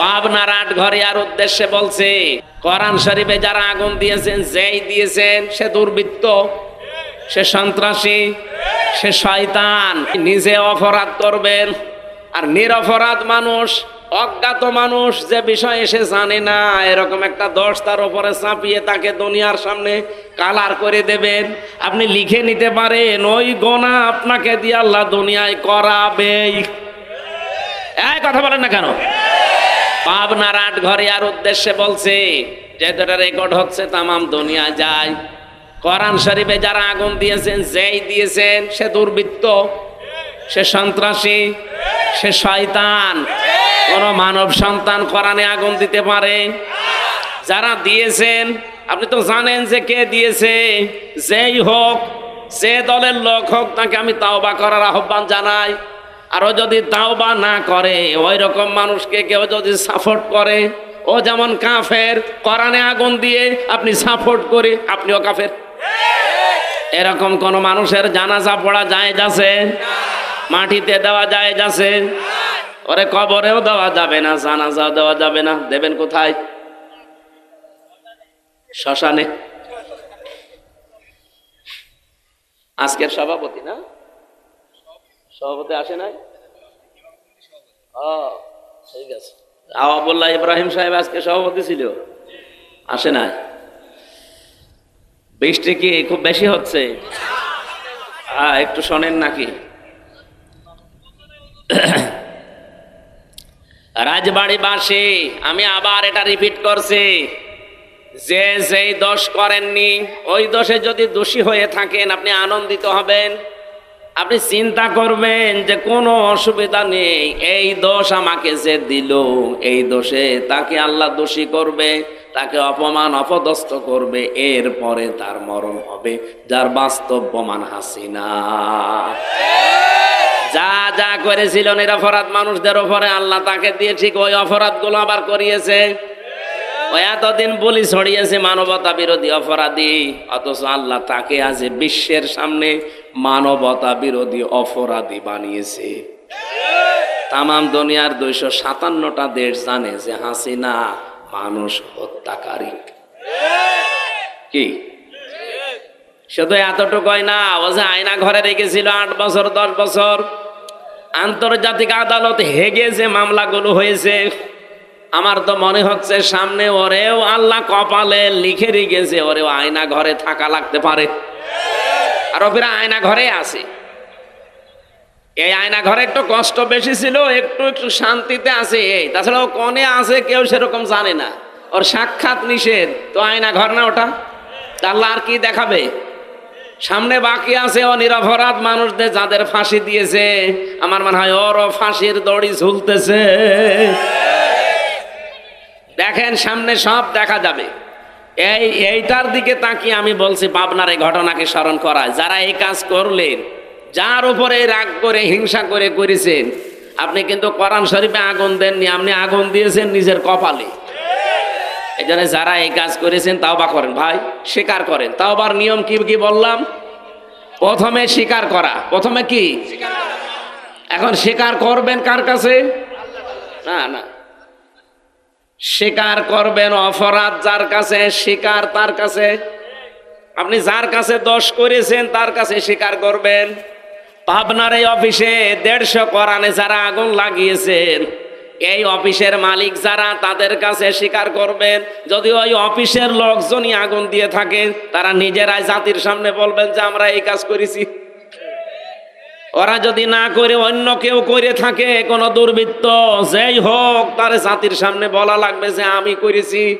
পাবনার আট ঘরে আর উদ্দেশ্যে বলছে, কোরআন শরীফে যারা আগুন দিয়েছেন, যেই দিয়েছেন, সে দুর্বৃত্ত, সে সন্ত্রাসী, সে শয়তান, নিজে অপরাধ করবেন। আর নিরপরাধ মানুষ, অজ্ঞাত মানুষ, যে বিষয়ে সে জানে না, এরকম একটা দোষ তার উপরে চাপিয়ে তাকে দুনিয়ার সামনে কালার করে দেবেন। আপনি লিখে নিতে পারেন, ওই গোনা আপনাকে দিয়ে আল্লাহ দুনিয়ায় করাবেই। এই কথা বলেন না কেন? পাবনার আট ঘরে আর উদ্দেশ্যে বলছে যেহেতু এটা রেকর্ড হচ্ছে, তামাম দুনিয়া যায়। কোরআন শরীফে যারা আগুন দিয়েছেন, যেই দিয়েছেন, সে দুর্বৃত্ত, সে সন্ত্রাসী, সে শয়তান। কোন মানব সন্তান কোরআনে আগুন দিতে পারে। যারা দিয়েছেন, আপনি তো জানেন যে কে দিয়েছে, যেই হোক, যে দলের লোক হোক, তাকে আমি তাওবা করার আহ্বান জানাই। আরও যদি তাওবা না করে ওই রকম মানুষকে কেউ যদি সাপোর্ট করে, ও যেমন কাফের, কোরআনে আগুন দিয়ে আপনি সাপোর্ট করে, আপনিও কাফের। এরকম কোন মানুষের জানাজা পড়া যায় যাচ্ছে মাটিতে দেওয়া যায় যাচ্ছে ওরে কবরেও দেওয়া যাবে না, জানাজাও দেওয়া যাবে না, দেবেন কোথায়? শ্মশানে। আজকের সভাপতি না? সভাপতি আসে নাই? ও, ঠিক আছে। আওয়াবুল্লাহ ইব্রাহিম সাহেব আজকে সভাপতি ছিল? আসে নাই। বৃষ্টি কি খুব বেশি হচ্ছে? হ্যাঁ একটু শোনেন নাকি। রাজবাড়ি বাসে, আমি আবার এটা রিপিট করছি। যে যেই দোষ করেননি, ওই দোষে যদি দোষী হয়ে থাকেন, আপনি আনন্দিত হবেন। আপনি চিন্তা করবেন যে কোনো অসুবিধা নেই। এই দোষ আমাকে যে দিল, এই দোষে তাকে আল্লাহ দোষী করবে, তাকে অপমান অপদস্থ করবে, এরপরে তার মরণ হবে, যার বাস্তব প্রমাণ হাসিনা। যা যা করেছিল নিরপরাধ মানুষদের ওপরে আল্লাহ তাকে দিয়ে ঠিক ওই অপরাধগুলো আবার করিয়েছে। এতদিন বলি ছড়িয়েছে মানবতা বিরোধী অপরাধী, অথচ আল্লাহ তাকে আজ বিশ্বের সামনে মানবতা বিরোধী অপরাধী বানিয়েছে। তামাম দুনিয়ার দুইশো সাতান্নটা দেশ জানে যে হাসিনা মানুষ হত্যাকারী। কি? শুধু এতটুকুই না, ও যে আয়না ঘরে রেখেছিল আট বছর, দশ বছর, আন্তর্জাতিক আদালত হেগে যে মামলাগুলো হয়েছে। আমার তো মনে হচ্ছে সামনে ওরেও আল্লাহ কপালে লিখে রেখেছে, ওরেও আয়না ঘরে থাকা লাগতে পারে। আর ওপরে আয়না ঘরে আছে। এই আয়না ঘরে একটু কষ্ট বেশি ছিল, একটু একটু শান্তিতে আছে এই। তাছাড়া ও কনে আছে, কেউ সেরকম জানে না। ওর সাক্ষাৎ নিষেধ। তো আয়না ঘর না ওটা? আল্লাহ আর কি দেখাবে? সামনে বাকি আছে ও নিরপরাধ মানুষদের যাদের ফাঁসি দিয়েছে। আমার মনে হয় ওরও ফাঁসির দড়ি ঝুলতেছে। দেখেন সামনে সব দেখা যাবে। এই এইটার দিকে তাকিয়ে আমি বলছি পাবনার এই ঘটনাকে স্মরণ করা যারা এই কাজ করলেন যার উপরে রাগ করে হিংসা করে করেছেন আপনি কিন্তু কোরআন শরীফে আগুন দেননি আপনি আগুন দিয়েছেন নিজের কপালে। এই জন্য যারা এই কাজ করেছেন তাও বা করেন। ভাই স্বীকার করেন। তাও বার নিয়ম কি কি বললাম? প্রথমে স্বীকার করা। প্রথমে কি? এখন স্বীকার করবেন কার কাছে? না না। স্বীকার করবেন অপরাধ যার কাছে, স্বীকার তার কাছে। আপনি যার কাছে দোষ করেছেন, তার কাছে স্বীকার করবেন। পাবনার এই অফিসে দেড়শো কোরআনে যারা আগুন লাগিয়েছেন, এই অফিসের মালিক যারা, তাদের কাছে স্বীকার করবেন। যদি ওই অফিসের লোকজনই আগুন দিয়ে থাকে, তারা নিজেরাই জাতির সামনে বলবেন যে, আমরা এই কাজ করেছি। ওরা যদি না করে অন্য কেউ করে থাকে, কোনো দুর্বৃত্ত, যেই হোক, তার জাতির সামনে বলা লাগবে যে আমি করেছি।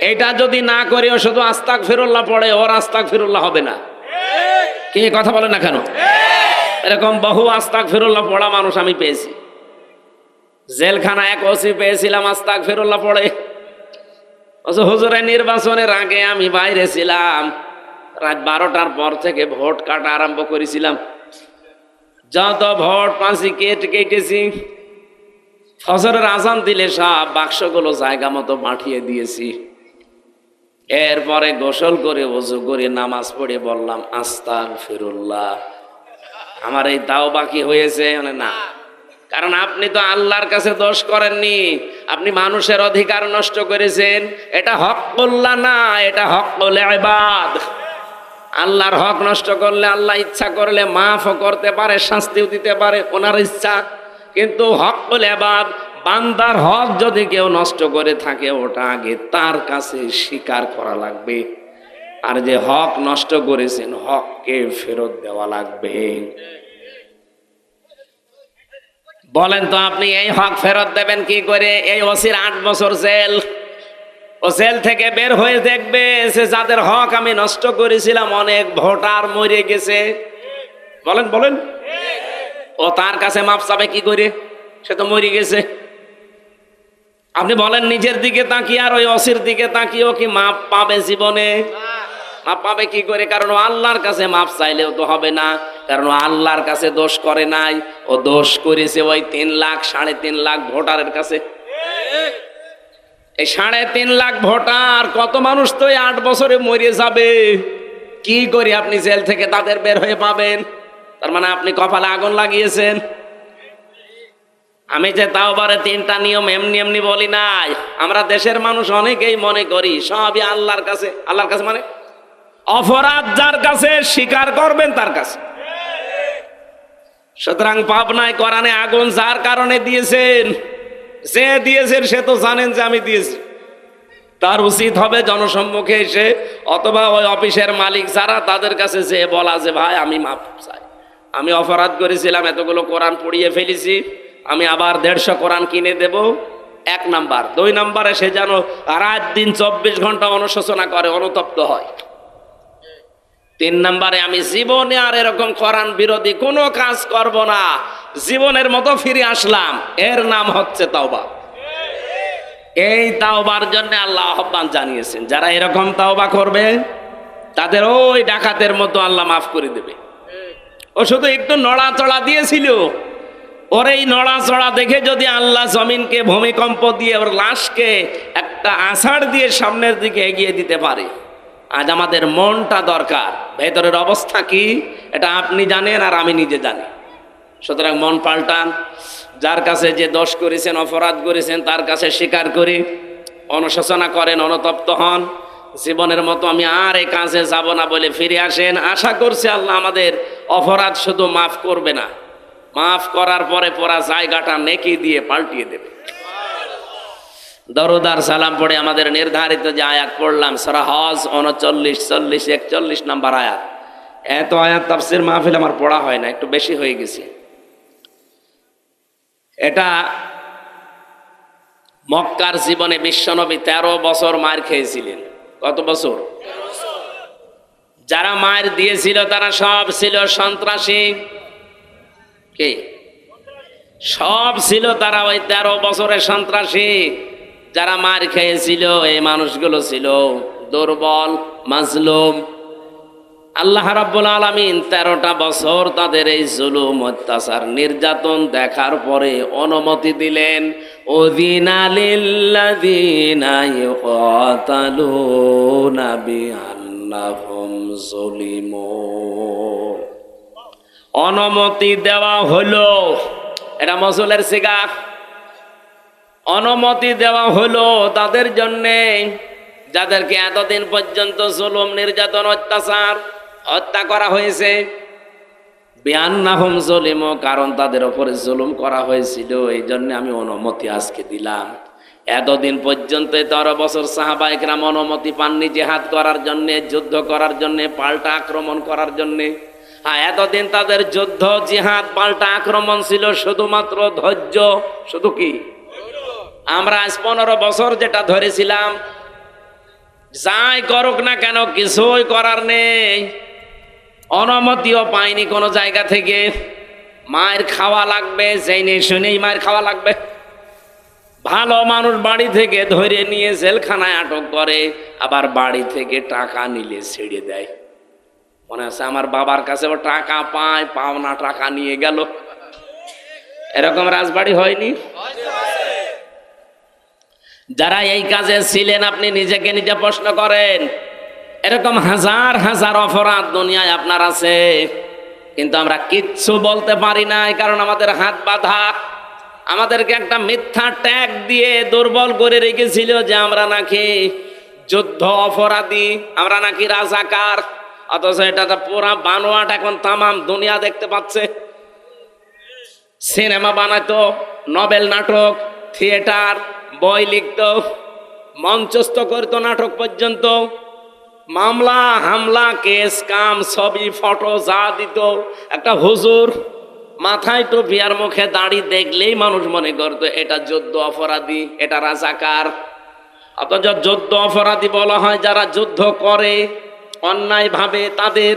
এটা যদি না করে ও শুধু আস্তাক ফিরুল্লাহ পড়ে, ওর আস্তাক ফিরুল্লাহ হবে না। কে কথা বলে না কেন? এরকম বহু আস্তাক ফিরুল্লাহ পড়া মানুষ আমি পেয়েছি। জেলখানা এক ওসি পেয়েছিলাম আস্তাক ফিরুল্লাহ পড়ে হুজুরের নির্বাচনের আগে আমি বাইরে ছিলাম। রাত বারোটার পর থেকে ভোট কাটা আরম্ভ করেছিলাম। যত ভোট পাঁচি কেটে কেটেছি। ফসরের আজান দিলে সব বাক্সগুলো জায়গা মতো পাঠিয়ে দিয়েছি। এরপরে গোসল করে ওজু করে নামাজ পড়ে বললাম আস্তাক ফিরুল্লাহ আমার এই তাও বাকি হয়েছে মানে না। কারণ আপনি তো আল্লাহর কাছে দোষ করেননি। আপনি মানুষের অধিকার নষ্ট করেছেন। এটা হক কল্লা না, এটা হক বলে এবাদ আল্লাহর হক নষ্ট করলে আল্লাহ ইচ্ছা করলে মাফও করতে পারে, শাস্তিও দিতে পারে, ওনার ইচ্ছা। কিন্তু হক বলে এবাদ বান্দার হক যদি কেউ নষ্ট করে থাকে, ওটা আগে তার কাছে স্বীকার করা লাগবে। আর যে হক নষ্ট করেছেন, হককে ফেরত দেওয়া লাগবে। বলেন তো আপনি, এই হক ফেরত দেবেন কি করে? এই ওসির আট বছর জেল। ও জেল থেকে বের হয়ে দেখবে সে যাদের হক আমি নষ্ট করেছিলাম, অনেক ভোটার মরে গেছে। বলেন বলেন। ও তার কাছে মাপ চাবে কি করে? সে তো মরে গেছে। আপনি বলেন, নিজের দিকে তাকিয়ে আর ওই অসির দিকে তাকিয়েও কি মাপ পাবে জীবনে? মাপ পাবে কি করে? কারণ ও আল্লাহর কাছে মাপ চাইলেও তো হবে না। কারণ আল্লাহর কাছে দোষ করে নাই। ও দোষ করেছে ওই তিন লাখ, সাড়ে তিন লাখ ভোটারের কাছে। এই সাড়ে তিন লাখ ভোটার, কত মানুষ তো আট বছরে মরে যাবে? কি করি আপনি জেল থেকে তাদের বের হয়ে পাবেন? তার মানে আপনি কপালে আগুন লাগিয়েছেন। আমি যে তাও বারে তিনটা নিয়ম এমনি এমনি বলি নাই। আমরা দেশের মানুষ অনেকেই মনে করি, সবই আল্লাহর কাছে আল্লাহর কাছে মানে অপরাধ যার কাছে, স্বীকার করবেন তার কাছে। সুতরাং পাবনায় কোরআনে আগুন যার কারণে দিয়েছেন যে দিয়েছেন সে তো জানেন যে আমি দিয়েছি। তার উচিত হবে জনসম্মুখে এসে অথবা ওই অফিসের মালিক যারা তাদের কাছে যে বলা যে, ভাই, আমি মাপ চাই। আমি অপরাধ করেছিলাম, এতগুলো কোরআন পড়িয়ে ফেলেছি। আমি আবার দেড়শো কোরআন কিনে দেব। এক নাম্বার। দুই নাম্বারে সে যেন রাত দিন চব্বিশ ঘণ্টা অনুশোচনা করে, অনুতপ্ত হয়। তিন নাম্বারে, আমি জীবনে আর এরকম কোরআন বিরোধী কোনো কাজ করব না। জীবনের মতো ফিরে আসলাম। এর নাম হচ্ছে তাওবা। এই তাওবার জন্য আল্লাহ আহ্বান জানিয়েছেন, যারা এরকম তাওবা করবে, তাদের ওই ডাকাতের মতো আল্লাহ মাফ করে দেবে। ও শুধু একটু নড়াচড়া দিয়েছিল, ওর এই নড়াচড়া দেখে যদি আল্লাহ জমিনকে ভূমিকম্প দিয়ে ওর লাশকে একটা আষাঢ় দিয়ে সামনের দিকে এগিয়ে দিতে পারে। আজ আমাদের মনটা দরকার। ভেতরের অবস্থা কি, এটা আপনি জানেন আর আমি নিজে জানি। সুতরাং মন পাল্টান। যার কাছে যে দোষ করেছেন, অপরাধ করেছেন, তার কাছে স্বীকার করি। অনুশোচনা করেন, অনুতপ্ত হন। জীবনের মতো আমি আর এই কাজে যাব না বলে ফিরে আসেন। আশা করছি আল্লাহ আমাদের অপরাধ শুধু মাফ করবে না। মাফ করার পরে পরা জায়গাটা নেকি দিয়ে পাল্টিয়ে দেবে। দরুদার সালাম পড়ে আমাদের নির্ধারিত যে আয়াত পড়লাম, সারা হজ উনচল্লিশ, চল্লিশ, একচল্লিশ নাম্বার আয়াত। এত আয়াত তাফসির মাহফিল আমার পড়া হয় না, একটু বেশি হয়ে গেছে। এটা মক্কার জীবনে বিশ্বনবী তেরো বছর মার খেয়েছিলেন। কত বছর? যারা মার দিয়েছিল তারা সব ছিল সন্ত্রাসী। কে? সব ছিল তারা ওই তেরো বছরের সন্ত্রাসী। যারা মার খেয়েছিল, এই মানুষগুলো ছিল দুর্বল, মাজলুম আল্লাহ রাব্বুল আলামিন তেরোটা বছর তাদের এই জুলুম, অত্যাচার, নির্যাতন দেখার পরে অনুমতি দিলেন অনুমতি দেওয়া হলো, এটা মসুলের সিগা অনুমতি দেওয়া হলো তাদের জন্যে, যাদেরকে এতদিন পর্যন্ত জুলুম, নির্যাতন, অত্যাচার হত্যা করা হয়েছে। বিয়ান্নাহুম জলিম, কারণ তাদের ওপরে জুলুম করা হয়েছিল এই জন্য আমি অনুমতি আজকে দিলাম। এতদিন পর্যন্ত তেরো বছর সাহাবাহিকরাম অনুমতি পাননি জেহাদ করার জন্য, যুদ্ধ করার জন্য, পাল্টা আক্রমণ করার জন্য। হ্যাঁ এতদিন তাদের যুদ্ধ, জিহাদ, পাল্টা আক্রমণ ছিল, শুধুমাত্র ধৈর্য, শুধু কি? আমরা আজ পনেরো বছর যেটা ধরেছিলাম, যাই করুক না কেন, কিছুই করার নেই। অনুমতিও পাইনি কোনো জায়গা থেকে। মায়ের খাওয়া লাগবে জেনে শুনেই মায়ের খাওয়া লাগবে। ভালো মানুষ বাড়ি থেকে ধরে নিয়ে জেলখানায় আটক করে, আবার বাড়ি থেকে টাকা নিলে ছেড়ে দেয়। মনে আছে আমার বাবার কাছে ও টাকা পায়, পাওনা টাকা নিয়ে গেল। এরকম রাজবাড়ি হয়নি? যারা এই কাজে ছিলেন, আপনি নিজেকে নিজে প্রশ্ন করেন। এরকম হাজার হাজার অপরাধ দুনিয়ায় আপনার আছে। কিন্তু আমরা কিচ্ছু বলতে পারি না কারণ আমাদের হাত বাঁধা। আমাদেরকে একটা মিথ্যা ট্যাগ দিয়ে দুর্বল করে রেখেছিল যে আমরা নাকি যুদ্ধ অপরাধী, আমরা নাকি রাজাকার। অথচ এটা তো পুরা বানোয়াট এখন তামাম দুনিয়া দেখতে পাচ্ছে। সিনেমা বানাতো নভেল নাটক, থিয়েটার, বই লিখতো, মঞ্চস্থ করতো নাটক পর্যন্ত। মামলা, হামলা, কেস, কাম, ছবি, ফটো, যা দিত। একটা হুজুর মাথায় টুপি আর মুখে দাড়ি দেখলেই মানুষ মনে করতো, এটা যুদ্ধ অপরাধী, এটা রাজাকার। অথচ যুদ্ধ অপরাধী বলা হয়, যারা যুদ্ধ করে অন্যায় ভাবে তাদের।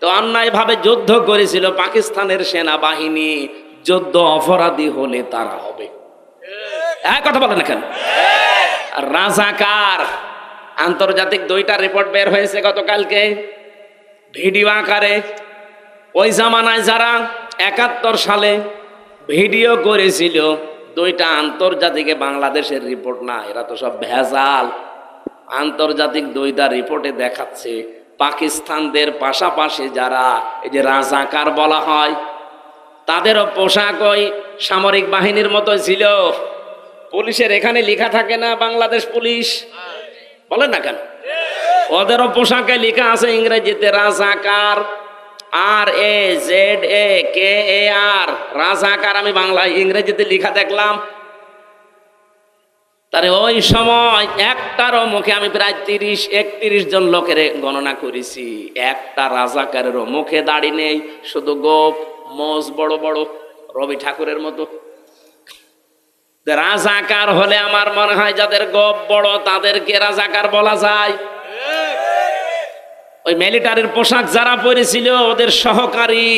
তো অন্যায় ভাবে যুদ্ধ করেছিল পাকিস্তানের সেনাবাহিনী, যুদ্ধ অপরাধী হলে তারা হবে। এক কথা বলেন আর রাজাকার। আন্তর্জাতিক দুইটা রিপোর্ট বের হয়েছে গতকালকে। ভিডিও আকারে। ওই জামানায় যারা একাত্তর সালে ভিডিও করেছিল, দুইটা আন্তর্জাতিকে বাংলাদেশের রিপোর্ট না, এরা তো সব ভেজাল। আন্তর্জাতিক দুইটা রিপোর্টে দেখাচ্ছে, পাকিস্তানদের পাশাপাশি যারা, এই যে রাজাকার বলা হয়, তাদেরও পোশাক ওই সামরিক বাহিনীর মতো ছিল। পুলিশের এখানে লেখা থাকে না বাংলাদেশ পুলিশ। বলেন না কেন? ওদেরও পোশাকে লেখা আছে ইংরেজিতে, রাজাকার আর এ জেড এ কে এ আর রাজাকার, আমি বাংলায় ইংরেজিতে লেখা দেখলাম। তারে ওই সময় একটারও মুখে আমি প্রায় তিরিশ, একত্রিশ জন লোকের গণনা করেছি। একটা রাজাকারেরও মুখে দাড়ি নেই, শুধু গোপ, মোজ বড় বড়, রবি ঠাকুরের মতো। রাজাকার হলে আমার মনে হয় যাদের গপ বড়, তাদেরকে রাজাকার বলা যায়। ওই মিলিটারির পোশাক যারা পরেছিল, ওদের সহকারী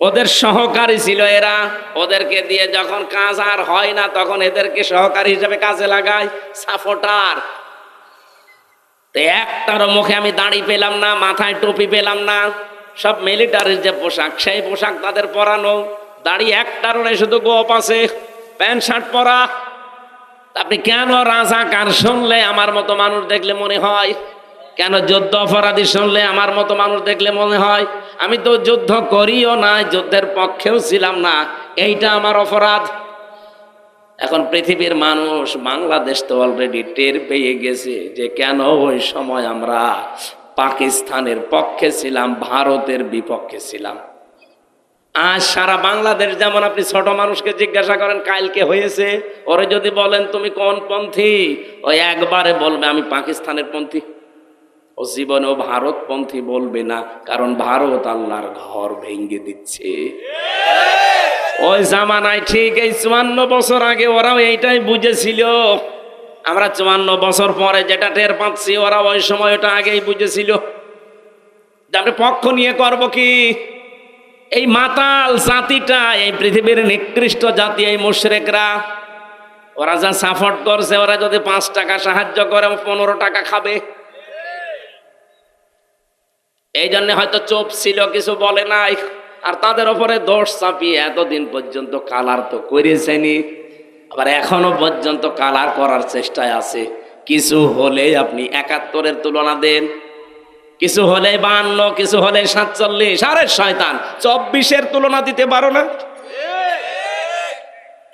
ওদের সহকারী ছিল এরা। ওদেরকে দিয়ে যখন কাজ আর হয় না, তখন এদেরকে সহকারী হিসেবে কাজে লাগায় সাপোর্টার তো একটারও মুখে আমি দাঁড়ি পেলাম না, মাথায় টুপি পেলাম না। সব মিলিটারির যে পোশাক, সেই পোশাক তাদের পরানো। দাড়ি একটারও নেই শুধু গোপ আছে, প্যান্ট, শার্ট পরা। আপনি কেন রাজাকার শুনলে আমার মতো মানুষ দেখলে মনে হয়? কেন যুদ্ধ অপরাধী শুনলে আমার মতো মানুষ দেখলে মনে হয়? আমি তো যুদ্ধ করিও না যুদ্ধের পক্ষেও ছিলাম না। এইটা আমার অপরাধ। এখন পৃথিবীর মানুষ বাংলাদেশ তো অলরেডি টের পেয়ে গেছে যে কেন ওই সময় আমরা পাকিস্তানের পক্ষে ছিলাম, ভারতের বিপক্ষে ছিলাম। আজ সারা বাংলাদেশ যেমন আপনি ছোট মানুষকে জিজ্ঞাসা করেন কালকে হয়েছে? ওরে যদি বলেন, তুমি কোন পন্থী? ওই একবারে বলবে, আমি পাকিস্তানের পন্থী। ও জীবনেও ভারতপন্থী বলবে না, কারণ ভারত আল্লাহর ঘর ভেঙে দিচ্ছে। ওই জামানায় ঠিক এই চুয়ান্ন বছর আগে ওরাও এইটাই বুঝেছিল। আমরা চুয়ান্ন বছর পরে যেটা টের পাচ্ছি ওরা ওই সময় ওটা আগেই বুঝেছিল। আমরা পক্ষ নিয়ে করব কি? এই মাতাল জাতিটা, এই পৃথিবীর নিকৃষ্ট জাতি, এই মুশরেকরা, ওরা যা সাপোর্ট করছে, ওরা যদি পাঁচ টাকা সাহায্য করে, পনেরো টাকা খাবে। এই জন্য হয়তো চোপ ছিল, কিছু বলে নাই। আর তাদের ওপরে দোষ চাপিয়ে এতদিন পর্যন্ত কালার তো করেছেনি আবার এখনও পর্যন্ত কালার করার চেষ্টায় আছে। কিছু হলে আপনি একাত্তরের তুলনা দেন। কিছু হলে বান্ন কিছু হলে সাতচল্লিশ। আরে শয়তান চব্বিশের তুলনা দিতে পারো না?